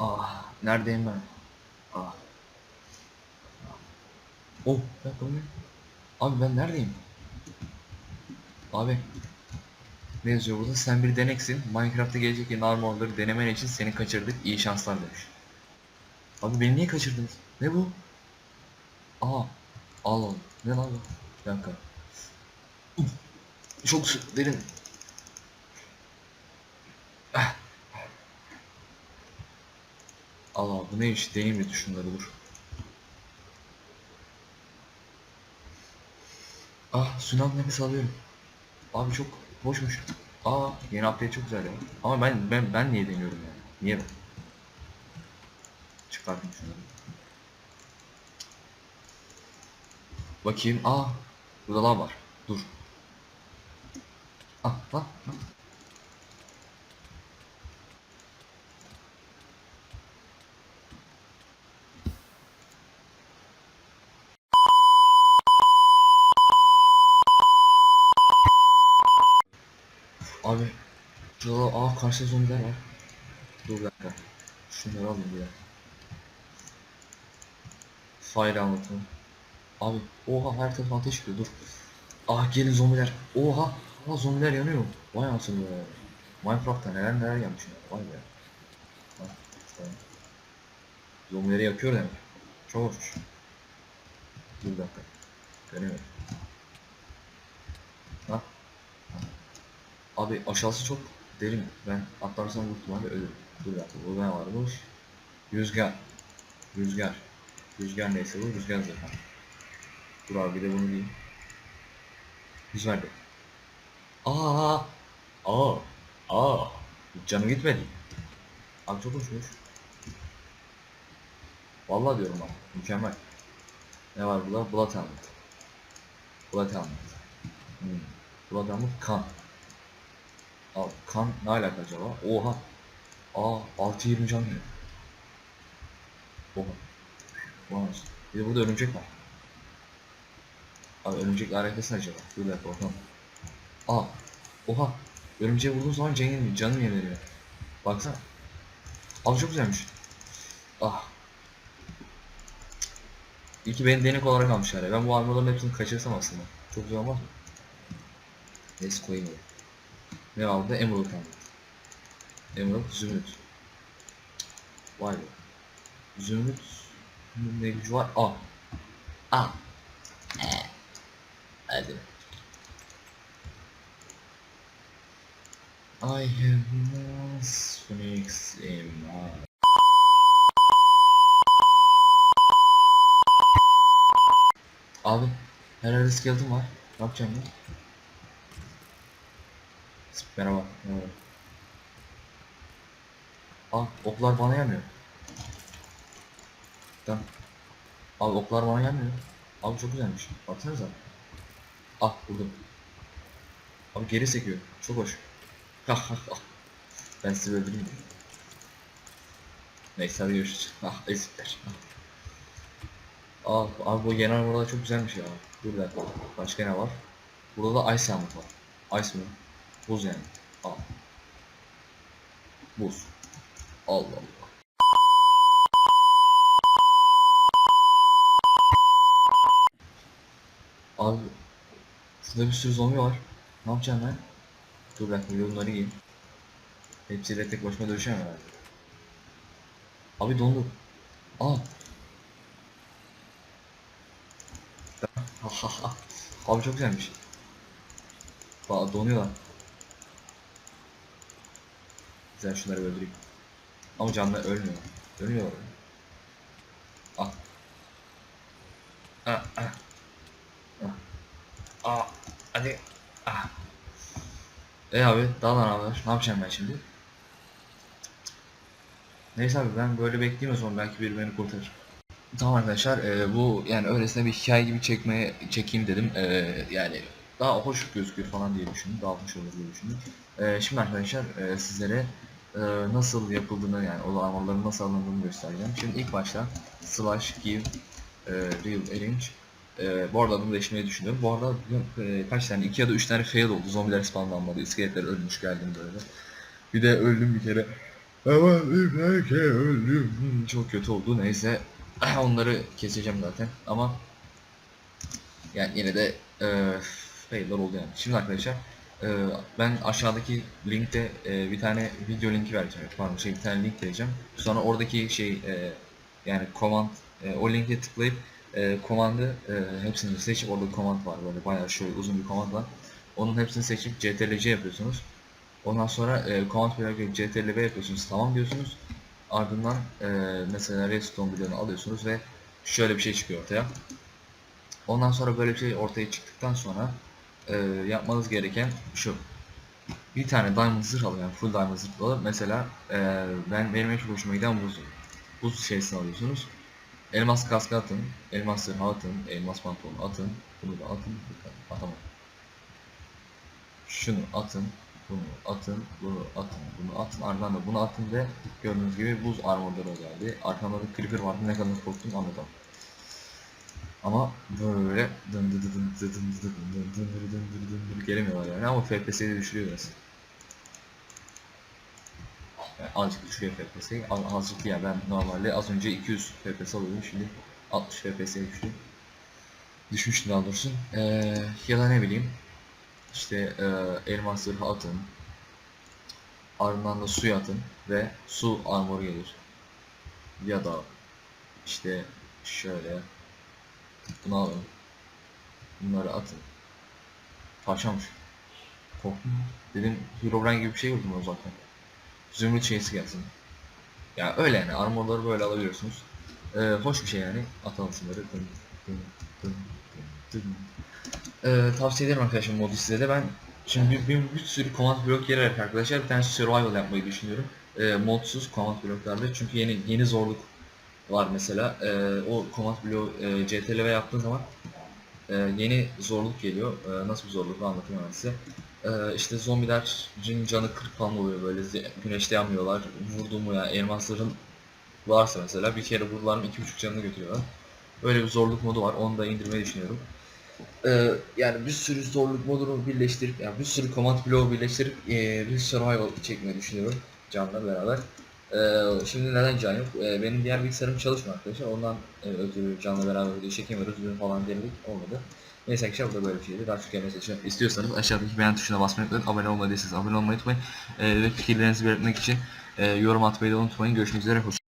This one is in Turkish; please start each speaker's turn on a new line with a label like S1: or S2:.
S1: Ah, neredeyim ben? Ah. Oh, bu ne? Abi ben neredeyim? Abi. Ne yazıyor burada? Sen bir deneksin. Minecraft'ta gelecek yeni armorları denemen için seni kaçırdık. İyi şanslar demiş. Abi beni niye kaçırdınız? Ne bu? Aa. Allah Allah. Ne lan bu? Bir dakika. Çok derin. Ah. Allah bu neymiş? Deneyim bir şunları dur. Ah suyun nefes alıyorum. Abi çok hoşmuş. Aa yeni update çok güzel ya. Ama ben ben ben niye deniyorum yani? Niye ben? Çıkartayım şunları. Bakayım. Aa burada lav var. Dur. Ah lan. lan. Abi şurada aa karşıda zombiler var. Dur bir dakika. Şunları alayım bir dakika. Fire anlatalım. Abi oha her tarafı ateş ediyor dur. Ah gelin zombiler. Oha. Aa zombiler yanıyor. Vay anasını be. Minecraft'ta neler neler yanmış ya. Vay be. İşte. Zombileri yakıyor demek. Çok hoş. Dur bir dakika. Göremiyorum. Ha? Abi aşağısı çok derin. Ben atlarsam büyük ihtimalle ölürüm. Dur bir dakika. Burada ne varmış? Rüzgar. Rüzgar. Rüzgar neyse bu rüzgar zaten. Dur abi bir de bunu diyeyim. Yüz verdi. Aa, aa, aa. Canım gitmedi. Abi çok hoşmuş. Vallahi diyorum abi. Mükemmel. Ne var burada? Blood Helmet. Blood Helmet. Hmm. Blood Helmet kan. Abi kan ne alaka acaba? Oha. Aa 6-20 can yiyor. Oha. Anasını. Bir de burada örümcek var. Abi örümcekle alakası acaba? Bir dakika bakalım. Aa. Oha. Örümceğe vurduğun zaman canın, canın yeniliyor. Baksana. Abi çok güzelmiş. Ah. İyi ki beni denek olarak almışlar ya. Ben bu armorların hepsini kaçırsam aslında. Çok güzel olmaz mı? Neyse koyayım oraya. Ne burada? Emerald kaldı. Emerald, Zümrüt. Vay be. Zümrüt ne gücü var? Aa. Aa. Ee. Hadi. I have no Phoenix in my... Abi, herhalde skeleton var. Ne yapacağım ben? Merhaba. Merhaba. Aa, oklar bana gelmiyor. Tamam. Abi oklar bana gelmiyor. Abi çok güzelmiş. Baksanıza. Ah vurdum. Abi geri sekiyor. Çok hoş. Hah. Ben sizi öldüreyim. Neyse hadi görüşürüz. Ah ezikler. Ah. Abi bu yeni armorlar çok güzelmiş ya. Dakika. Başka ne var? Burada da Ice Helmet var. Ice mi? Buz yani. Al. Buz. Allah Allah. Abi şurada bir sürü zombi var. Ne yapacağım ben? Dur de bunları yiyeyim. Hepsiyle tek başıma dövüşemem herhalde. Abi dondu. Aa. Abi çok güzelmiş. Aa, donuyorlar. Güzel şunları öldüreyim. Ama canlar ölmüyor. Ölmüyor. Ah. Ah ah. Ah. Ah. Hadi. Ah. E abi daha ne haber? Ne yapacağım ben şimdi? Neyse abi ben böyle bekleyeyim o zaman belki biri beni kurtarır. Tamam arkadaşlar e, bu yani öylesine bir hikaye gibi çekmeye çekeyim dedim. E, yani daha hoş gözüküyor falan diye düşündüm. Daha hoş olur diye düşündüm. E, şimdi arkadaşlar e, sizlere e, nasıl yapıldığını yani o armaların nasıl alındığını göstereceğim. Şimdi ilk başta slash give e, real arrange e, bu arada adımı değiştirmeyi düşünüyorum. Bu arada e, kaç tane? iki ya da üç tane fail oldu. Zombiler spawnlanmadı. İskeletler ölmüş geldim böyle. Bir de öldüm bir kere. Ama bir öldüm. Çok kötü oldu neyse. Onları keseceğim zaten ama yani yine de e, failler oldu yani. Şimdi arkadaşlar e, ben aşağıdaki linkte e, bir tane video linki vereceğim. Pardon şey bir tane link vereceğim. Sonra oradaki şey e, yani command e, o linke tıklayıp komandı hepsini seçip orada command var böyle bayağı şöyle uzun bir command var. Onun hepsini seçip ctrl-c yapıyorsunuz. Ondan sonra e, command block'e ctrl-v yapıyorsunuz tamam diyorsunuz. Ardından mesela redstone bloğunu alıyorsunuz ve şöyle bir şey çıkıyor ortaya. Ondan sonra böyle bir şey ortaya çıktıktan sonra e, yapmanız gereken şu. Bir tane diamond zırh alın yani full diamond zırh alın. Mesela e, ben benim en çok hoşuma giden buz. Buz şeysini alıyorsunuz. Elmas kaskı atın, elmas zırhı atın, elmas pantolonu atın, bunu da atın, atamadım. Şunu atın, bunu atın, bunu atın, bunu atın, ardından da bunu atın ve gördüğünüz gibi buz armorları geldi. Arkamda da creeper vardı, ne kadar korktum anladım. Ama böyle dın dı dı dın dı dın dı dın dın dın dın dın dın dın dın gelemiyorlar yani ama FPS'yi düşürüyor biraz. Yani azıcık düşüyor FPS'yi, az- azıcık ya ben normalde az önce 200 FPS alıyordum şimdi 60 FPS'ye düştü. Düşmüştü daha doğrusu. Ee, ya da ne bileyim işte e, elmas zırhı atın. Ardından da suya atın ve su armoru gelir. Ya da işte şöyle bunu alın. Bunları atın. Parçamış. Korktum. Dedim Herobrine gibi bir şey gördüm o zaten. Zümrüt şeysi gelsin. Ya öyle yani armorları böyle alabiliyorsunuz. Ee, hoş bir şey yani. Atalım şunları. Dın, dın, dın, dın. Ee, tavsiye ederim arkadaşlar modu size de. Ben şimdi bir, bir, bir sürü command blok girerek arkadaşlar bir tane survival yapmayı düşünüyorum. Ee, modsuz command bloklarda çünkü yeni yeni zorluk var mesela. Ee, o command bloğu e, CTRL yaptığın zaman e, yeni zorluk geliyor. E, nasıl bir zorluk anlatayım ben size. E, işte zombilerin canı 40 falan oluyor böyle güneşte yanmıyorlar. Vurduğum mu ya elmasların varsa mesela bir kere vurdular mı 2.5 canını götürüyorlar. Öyle bir zorluk modu var. Onu da indirmeyi düşünüyorum. Ee, yani bir sürü zorluk modunu birleştirip, yani bir sürü command bloğu birleştirip ee, bir survival çekmeyi düşünüyorum Can'la beraber. Ee, şimdi neden Can yok? Ee, benim diğer bilgisayarım çalışmıyor arkadaşlar. Ondan e, ötürü Can'la beraber video çekemiyoruz. Dün falan denedik. Olmadı. Neyse arkadaşlar bu da böyle bir şeydi. Daha çok gelmesi için istiyorsanız aşağıdaki beğen tuşuna basmayı unutmayın. Abone olmadıysanız abone olmayı unutmayın. Ee, ve fikirlerinizi belirtmek için e, yorum atmayı da unutmayın. Görüşmek üzere. Hoşçakalın.